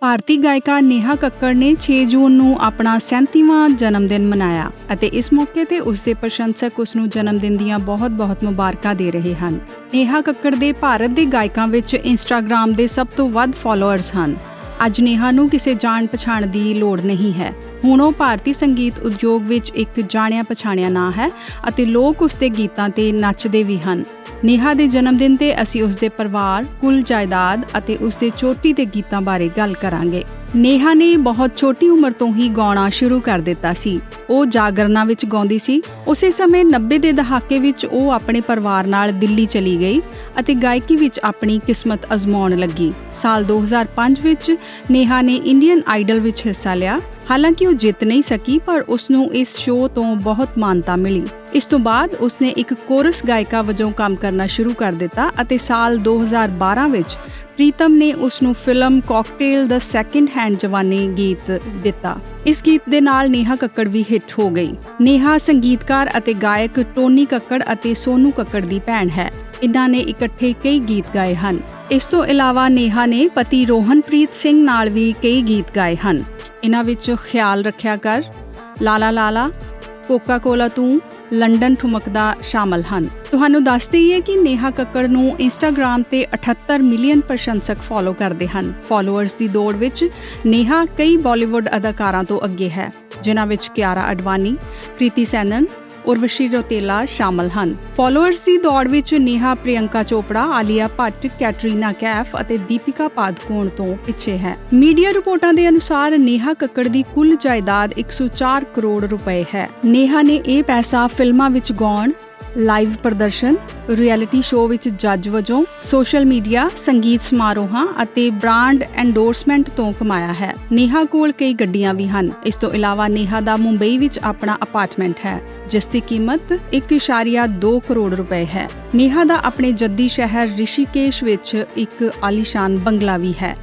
ਭਾਰਤੀ ਗਾਇਕਾ ਨੇਹਾ ਕੱਕੜ ਨੇ 6 ਜੂਨ ਨੂੰ ਆਪਣਾ 37ਵਾਂ ਜਨਮ ਦਿਨ ਮਨਾਇਆ ਅਤੇ ਇਸ ਮੌਕੇ ਤੇ ਉਸ ਦੇ ਪ੍ਰਸ਼ੰਸਕ ਉਸ ਨੂੰ ਜਨਮ ਦਿਨ ਦੀਆਂ ਬਹੁਤ-ਬਹੁਤ ਮੁਬਾਰਕਾਂ ਦੇ ਰਹੇ ਹਨ। ਨੇਹਾ ਕੱਕੜ ਦੇ ਭਾਰਤ ਦੇ ਗਾਇਕਾਂ ਵਿੱਚ ਇੰਸਟਾਗ੍ਰam ਦੇ ਸਭ ਤੋਂ ਵੱਧ ਫਾਲੋਅਰਸ ਹਨ। ਅੱਜ ਨੇਹਾ ਨੂੰ ਕਿਸੇ ਜਾਣ ਪਛਾਣ ਦੀ ਲੋੜ ਨਹੀਂ ਹੈ ਹੁਣ ਉਹ ਭਾਰਤੀ ਸੰਗੀਤ ਉਦਯੋਗ ਵਿੱਚ ਇੱਕ ਜਾਣਿਆ ਪਛਾਣਿਆ ਨਾਂ ਹੈ ਅਤੇ ਲੋਕ ਉਸ ਦੇ ਗੀਤਾਂ ਤੇ ਨੱਚਦੇ ਵੀ ਹਨ ਨੇਹਾ ਦੇ ਜਨਮ ਦਿਨ ਤੇ ਅਸੀਂ ਉਸ ਦੇ ਪਰਿਵਾਰ, ਕੁੱਲ ਜਾਇਦਾਦ ਅਤੇ ਉਸ ਦੇ ਚੋਟੀ ਦੇ ਗੀਤਾਂ ਬਾਰੇ ਗੱਲ ਕਰਾਂਗੇ। ਨੇਹਾ ਨੇ ਬਹੁਤ ਛੋਟੀ ਉਮਰ ਤੋਂ ਹੀ ਗਾਉਣਾ ਸ਼ੁਰੂ ਕਰ ਦਿੱਤਾ ਸੀ। ਉਹ ਜਾਗਰਨਾਂ ਵਿੱਚ ਗਾਉਂਦੀ ਸੀ। ਉਸੇ ਸਮੇਂ 90 ਦੇ ਦਹਾਕੇ ਵਿੱਚ ਉਹ ਆਪਣੇ ਪਰਿਵਾਰ ਨਾਲ ਦਿੱਲੀ ਚਲੀ ਗਈ ਅਤੇ ਗਾਇਕੀ ਵਿੱਚ ਆਪਣੀ ਕਿਸਮਤ ਅਜ਼ਮਾਉਣ ਲੱਗੀ। ਸਾਲ 2005 ਵਿੱਚ ਨੇਹਾ ਨੇ ਇੰਡੀਅਨ ਆਈਡਲ ਵਿੱਚ ਹਿੱਸਾ ਲਿਆ। ਹਾਲਾਂਕਿ ਉਹ ਜਿੱਤ ਨਹੀਂ ਸਕੀ, ਪਰ ਉਸ ਨੂੰ ਇਸ ਸ਼ੋਅ ਤੋਂ ਬਹੁਤ ਮਾਨਤਾ ਮਿਲੀ। ਇਸ ਤੋਂ ਬਾਅਦ ਉਸਨੇ ਇੱਕ ਕੋਰਸ ਗਾਇਕਾ ਵਜੋਂ ਕੰਮ ਕਰਨਾ ਸ਼ੁਰੂ ਕਰ ਦਿੱਤਾ ਅਤੇ ਸਾਲ 2012 ਵਿੱਚ ਪ੍ਰੀਤਮ ਨੇ ਉਸ ਨੂੰ ਫਿਲਮ ਕਾਕਟੇਲ ਦਾ ਸੈਕੰਡ ਹੈਂਡ ਜਵਾਨੀ ਗੀਤ ਦਿੱਤਾ। ਇਸ ਗੀਤ ਦੇ ਨਾਲ ਨੇਹਾ ਕੱਕੜ ਵੀ ਹਿੱਟ ਹੋ ਗਈ। ਨੇਹਾ ਸੰਗੀਤਕਾਰ ਅਤੇ ਗਾਇਕ ਟੋਨੀ ਕੱਕੜ ਅਤੇ ਸੋਨੂ ਕੱਕੜ ਦੀ ਭੈਣ ਹੈ। ਇਨ੍ਹਾਂ ਨੇ ਇਕੱਠੇ ਕਈ ਗੀਤ ਗਾਏ ਹਨ। ਇਸ ਤੋਂ ਇਲਾਵਾ ਨੇਹਾ ਨੇ ਪਤੀ ਰੋਹਨਪ੍ਰੀਤ ਸਿੰਘ ਨਾਲ ਵੀ ਕਈ ਗੀਤ ਗਾਏ ਹਨ। ਇਨ੍ਹਾਂ ਵਿੱਚ ਖਿਆਲ ਰੱਖਿਆ ਕਰ। ਲਾਲਾ ਲਾਲਾ, ਕੋਕਾ ਕੋਲਾ ਤੂੰ ਲੰਡਨ ਠੁਮਕਦਾ ਸ਼ਾਮਲ ਹਨ। ਤੁਹਾਨੂੰ ਦੱਸ ਦਈਏ ਕਿ ਨੇਹਾ ਕੱਕੜ ਨੂੰ ਇੰਸਟਾਗ੍ਰam ਤੇ 78 ਮਿਲੀਅਨ ਪ੍ਰਸ਼ੰਸਕ ਫੋਲੋ ਕਰਦੇ ਹਨ। ਫਾਲੋਅਰਸ ਦੀ ਦੌੜ ਵਿੱਚ ਨੇਹਾ ਕਈ ਬਾਲੀਵੁੱਡ ਅਦਾਕਾਰਾਂ ਤੋਂ ਅੱਗੇ ਹੈ, ਜਿਨ੍ਹਾਂ ਵਿੱਚ ਕਿਆਰਾ ਅਡਵਾਨੀ, ਪ੍ਰੀਤੀ ਸੈਨਨ ਉਰਵਸ਼ੀ ਰੋਤੇਲਾ ਸ਼ਾਮਲ ਹਨ। ਫਾਲੋਅਰਸ ਦੀ ਦੌੜ ਵਿੱਚ ਨੇਹਾ, ਪ੍ਰਿਯੰਕਾ ਚੋਪੜਾ, ਆਲੀਆ ਭੱਟ, ਕੈਟਰੀਨਾ ਕੈਫ ਅਤੇ ਦੀਪਿਕਾ ਪਾਦੂਕੋਣ ਤੋਂ ਪਿੱਛੇ ਹੈ। ਮੀਡੀਆ ਰਿਪੋਰਟਾਂ ਦੇ ਅਨੁਸਾਰ ਨੇਹਾ ਕੱਕੜ ਦੀ ਕੁੱਲ ਜਾਇਦਾਦ 104 ਕਰੋੜ ਰੁਪਏ ਹੈ। ਨੇਹਾ ਨੇ ਇਹ ਪੈਸਾ ਫਿਲਮਾਂ ਵਿੱਚ ਗਾਉਣ ਲਾਈਵ ਪ੍ਰਦਰਸ਼ਨ, ਰਿਐਲਿਟੀ ਸ਼ੋਅ ਵਿੱਚ ਜੱਜ ਵਜੋਂ ਸੋਸ਼ਲ ਮੀਡੀਆ, ਸੰਗੀਤ ਸਮਾਰੋਹਾਂ ਅਤੇ ਬ੍ਰਾਂਡ ਐਂਡੋਰਸਮੈਂਟ ਤੋਂ ਕਮਾਇਆ ਹੈ। ਨੇਹਾ ਕੋਲ ਕਈ ਗੱਡੀਆਂ ਵੀ ਹਨ। ਇਸ ਤੋਂ ਇਲਾਵਾ ਨੇਹਾ ਦਾ ਮੁੰਬਈ ਵਿੱਚ ਆਪਣਾ ਅਪਾਰਟਮੈਂਟ ਹੈ, ਜਿਸ ਦੀ ਕੀਮਤ 1.2 ਕਰੋੜ ਰੁਪਏ ਹੈ। ਨੇਹਾ ਦਾ ਆਪਣੇ ਜੱਦੀ ਸ਼ਹਿਰ ਰਿਸ਼ੀਕੇਸ਼ ਵਿੱਚ ਇੱਕ ਆਲੀਸ਼ਾਨ ਬੰਗਲਾ ਵੀ ਹੈ।